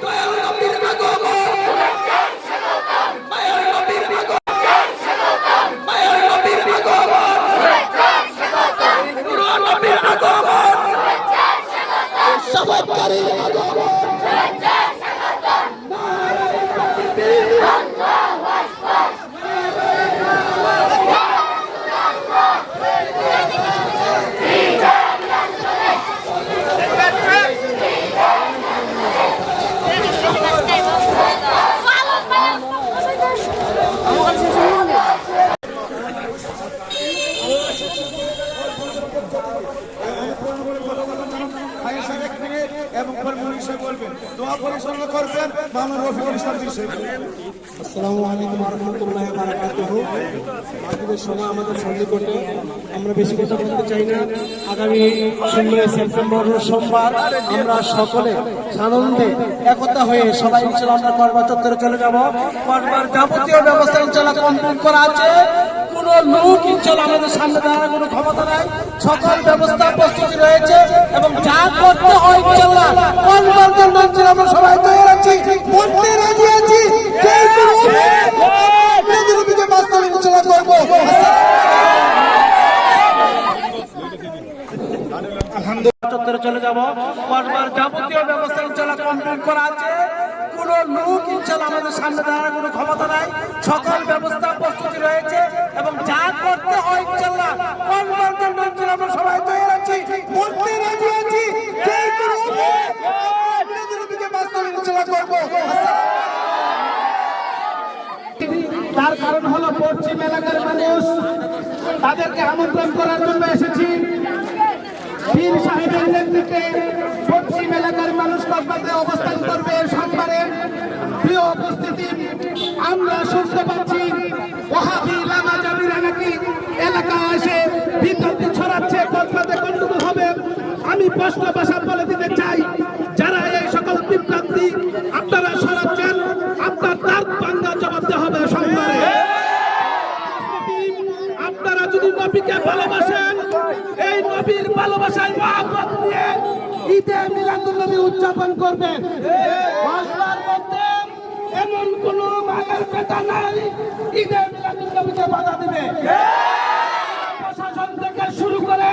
দয়াল নবীর আগমন মায়ের নবীর আগমন মায়ের নবীর আগমন নূর নবীর আগমন সবাইকারীর আগমন আমরা বেশি কথা চাই না। আগামী ষোলোই সেপ্টেম্বর সোমবার আমরা সকলে আনন্দে একতা হয়ে সবাই ইনশাল্লাহ আমরা করবা চত্বরে চলে যাব। যাবতীয় ব্যবস্থা ইনশাল্লাহ কমপ্লিট করা আছে। কোনো লোক আমাদের সামনে দাঁড়ানোর কোনো ক্ষমতা নাই। সকল ব্যবস্থা প্রস্তুতি রয়েছে এবং যা করতে হয় ইনশাল্লাহ আমরা সবাই তৈরি আছি বলতে রাজি আছি। চলে যাব। করবার যাবতীয় ব্যবস্থা কমপ্লিট করা আছে। কোন লোক ইনশাল্লাহ আমাদের সামনে দাঁড়ানোর কোনো ক্ষমতা নাই। সকল ব্যবস্থা প্রস্তুতি রয়েছে এবং যা করতে হয় ইনশাল্লাহ করবার জন্য ইনশাল্লাহ আমরা সবাই তৈরি আছি বলতে রাজি আছি জয় গুরু আপনাদের বিজয় বাস্তবে ইনশাল্লাহ করব তার কারণ হলো পশ্চিম এলাকার মানুষ তাদেরকে আমন্ত্রণ করার জন্য এসেছি। পীর সাহেবের নেতৃত্বে পশ্চিম এলাকার মানুষ কলকাতায় অবস্থান করবে সোমবারে প্রিয় উপস্থিতি, আমরা শুনতে পাচ্ছি ওহাবি লামা জামিরা নাকি এলাকা এসে বিতর্ক ছড়াচ্ছে কলকাতা গন্ডগোল হবে? আমি স্পষ্ট ভাষা বলে দিতে চাই, যারা এই সকল বিভ্রান্তি আপনারা সরাচ্ছেন আপনার তার বাংলা জবাব হবে সোমবারে আপনারা যদি নবীকে ভালোবাসেন। এই নবীর ভালোবাসায় মহাব্বত নিয়ে ঈদে মিলাদুল নবী উদযাপন করবেন। মধ্যে এমন কোন মায়ের পেটা নাই, ঈদে মিলাদুল নবীকে বাধা দিবে। প্রশাসন থেকে শুরু করে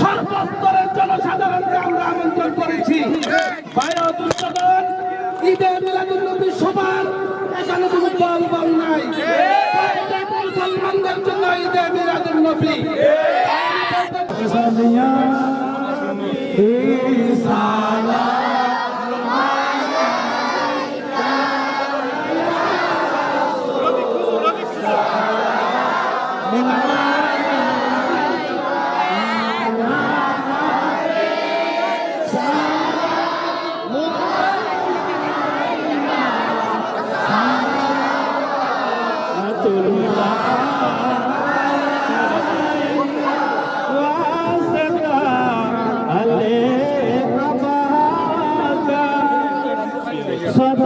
সর্বস্তরের জনসাধারণকে আমরা আমন্ত্রণ করেছি। বায়ু está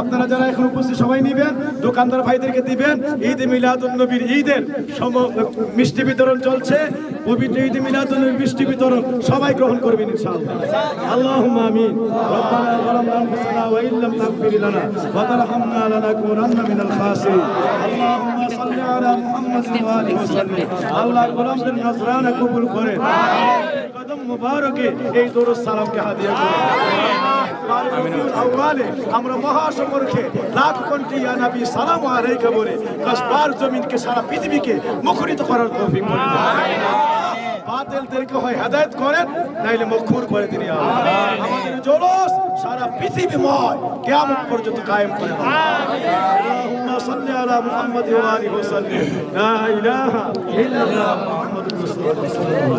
আপনারা যারা এখন উপস্থিত, সবাই নিবেন। দোকানদার ভাইদেরকে দিবেন। ঈদ নবীর ঈদের সম মিষ্টি বিতরণ চলছে। পবিত্র ঈদ নবীর মিষ্টি বিতরণ সবাই গ্রহণ করবেন আল্লাহ কদম মুবারকে এই দরুদ সালামকে হাদিয়া আমরা মহাসমরকে লাখ কোটি ইয়া নবী সালাম আলাইকা বলে কসবার জমিনকে সারা পৃথিবীকে মুখরিত করার তৌফিক করে। বাতিলদেরকে হয় হেদায়েত করেন নাইলে মখুর করে আল্লাহ। আমাদের জলস সারা পৃথিবীময় কিয়ামত পর্যন্ত কায়েম করে আল্লাহুম্মা সাল্লি আলা মুহাম্মাদ ওয়া আলিহি ওয়া সাল্লিম লা ইলাহা ইল্লাল্লাহ মুহাম্মাদুর রাসূলুল্লাহ।